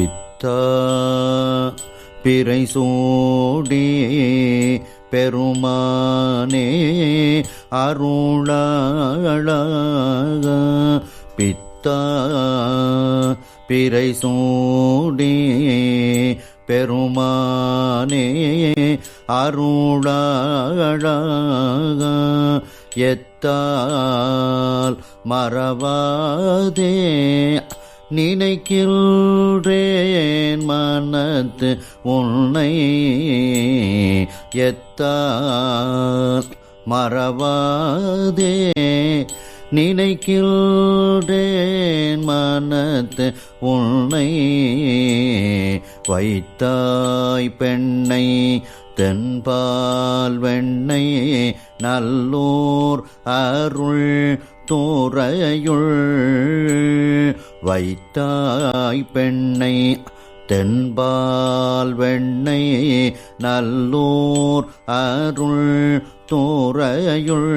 சித்தா பிறை சூடி பெருமானே அருளாக பித்தா பிறை சூடி பெருமானே அருளாக எத்தால் மறவாதே நினைக்கின்றேன் மனத்து உன்னை எத்தால் மறவாதே. நினைக்கின்றேன் மனத்து உன்னை வைத்தாய் பெண்ணை தென்பால் வெண்ணை நல்லோர் அருள் தோரையுள் வைத்தாய் பெண்ணை தென்பால் வெண்ணை நல்லோர் அருள் தோரையுள்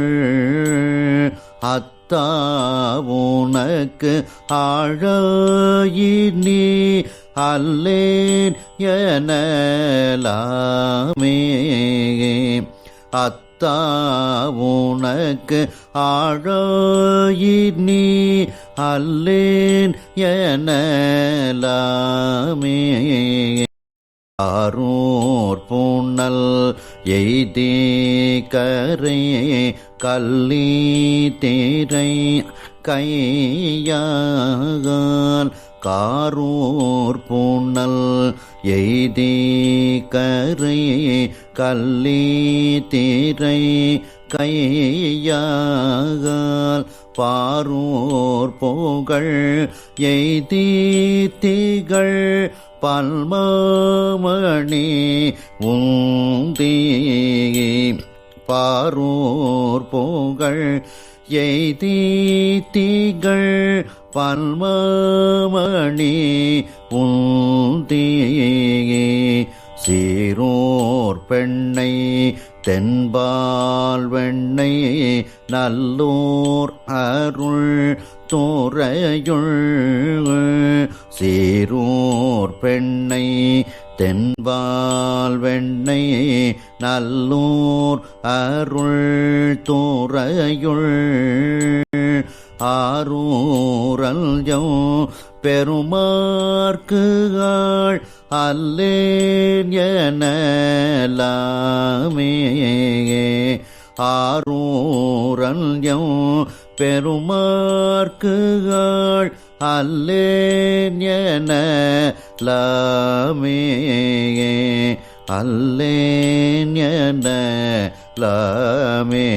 அத் தாவுனக்கு ஆழாயினி. அல்லேன் எனலாமே. அத்தா உனக்கு ஆழாயினி. அல்லேன் எனலாமே. ஆரூர் பூண்ணல் எய்தே கரை கல்லி தேரை கையால் காரூர் பூண்ணல் எய்தே கரை கல்லி தேரை கையால் பாரூர் புகழ் எய்தீ தீகள் பல்மணி உந்தி பாரூர் பூங்கள் எய்தி திகழ் பல்மணி உந்தி சீரோர் பெண்ணை தென்பால் வெண்ணை நல்லோர் அருள் தோரையுள் பெண்ணை தென்பால் வெண்ணை நல்லூர் அருள் தூரையுள் ஆரூரல் பெருமார்க்குகள் அல்லேன் எனலாமே. ஆரூரல் பெருமார்க்குகள் அல்லேன் லாமே. அல்லேன் லாமே.